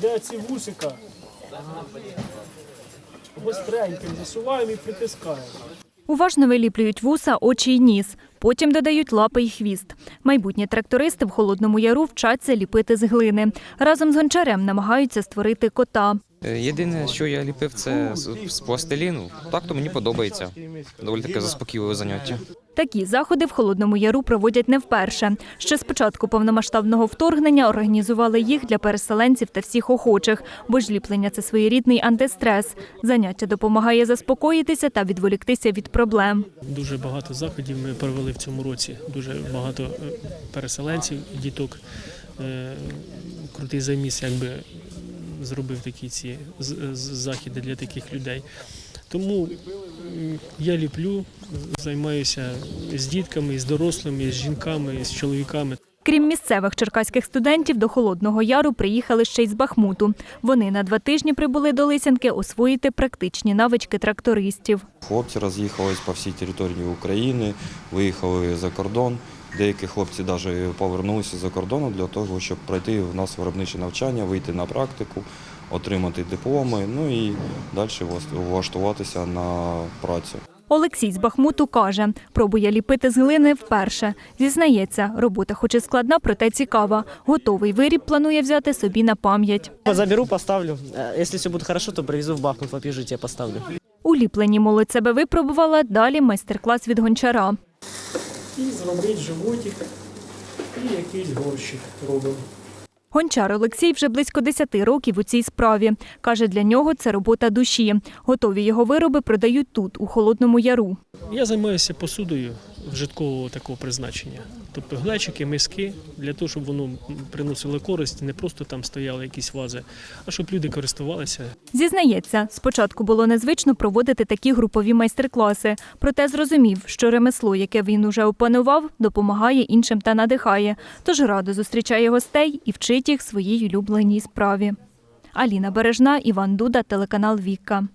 де ці вусика гостреньким засуваємо і притискаємо. Уважно виліплюють вуса, очі й ніс. Потім додають лапи й хвіст. Майбутні трактористи в Холодному Яру вчаться ліпити з глини. Разом з гончарем намагаються створити кота. Е, Єдине, що я ліпив, це з, пластиліну. Так то мені подобається. Доволі таке заспокійливе заняття. Такі заходи в Холодному Яру проводять не вперше. Ще з початку повномасштабного вторгнення організували їх для переселенців та всіх охочих, бо ж ліплення – це своєрідний антистрес. Заняття допомагає заспокоїтися та відволіктися від проблем. Дуже багато заходів ми провели в цьому році. Дуже багато е, переселенців, діток. Е, Крутий заміс, якби зробив такі ці з- з- заходи для таких людей. Тому я ліплю, займаюся з дітками, з дорослими, з жінками, з чоловіками. Крім місцевих черкаських студентів, до Холодного Яру приїхали ще й з Бахмуту. Вони на два тижні прибули до Лисянки освоїти практичні навички трактористів. Хлопці роз'їхались по всій території України, виїхали за кордон. Деякі хлопці навіть повернулися за кордону для того, щоб пройти в нас виробниче навчання, вийти на практику, отримати дипломи, ну і далі влаштуватися на працю. Олексій з Бахмуту каже, пробує ліпити з глини вперше. Зізнається, робота хоч і складна, проте цікава. Готовий виріб планує взяти собі на пам'ять. Заберу, поставлю. Э, Если все будет хорошо, то привезу в Бахмут, в общежитие поставлю. У ліпленні молодь себе випробувала, далі майстер-клас від гончара. І зробити животик і якийсь горщик робимо. Гончар Олексій вже близько 10 років у цій справі. Каже, для нього це робота душі. Готові його вироби продають тут, у Холодному Яру. Я займаюся посудою вжиткового такого призначення. Тобто глечики, миски, для того, щоб воно приносило користь, не просто там стояли якісь вази, а щоб люди користувалися. Зізнається, спочатку було незвично проводити такі групові майстер-класи, проте зрозумів, що ремесло, яке він уже опанував, допомагає іншим та надихає. Тож радо зустрічає гостей і вчить їх своїй улюбленій справі. Аліна Бережна, Іван Дуда, телеканал Вікка.